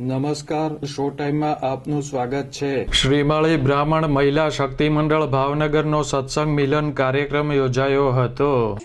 નમસ્કાર, શો ટાઈમમાં આપનું સ્વાગત છે. શ્રીમાળી બ્રાહ્મણ મહિલા શક્તિ મંડળ ભાવનગરનો સત્સંગ મિલન કાર્યક્રમ યોજાયો હતો.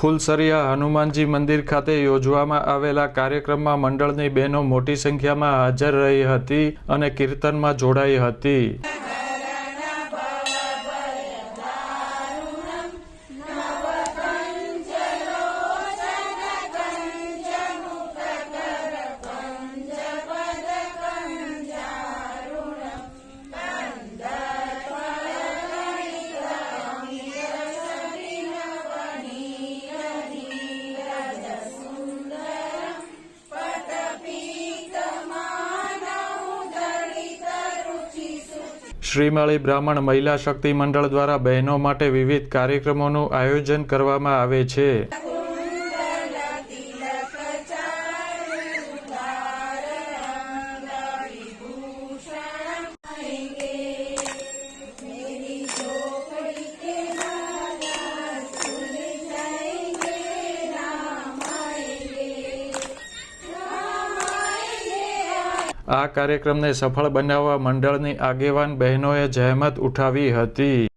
ફુલસરિયા હનુમાનજી મંદિર ખાતે યોજવામાં આવેલા કાર્યક્રમમાં મંડળની બહેનો મોટી સંખ્યામાં હાજર રહી હતી અને કીર્તનમાં જોડાઈ હતી. શ્રીમાળી બ્રાહ્મણ મહિલા શક્તિ મંડળ દ્વારા બહેનો માટે વિવિધ કાર્યક્રમોનું આયોજન કરવામાં આવે છે. આ કાર્યક્રમને સફળ બનાવવા મંડળની આગેવાન બહેનોએ જહેમત ઉઠાવી હતી.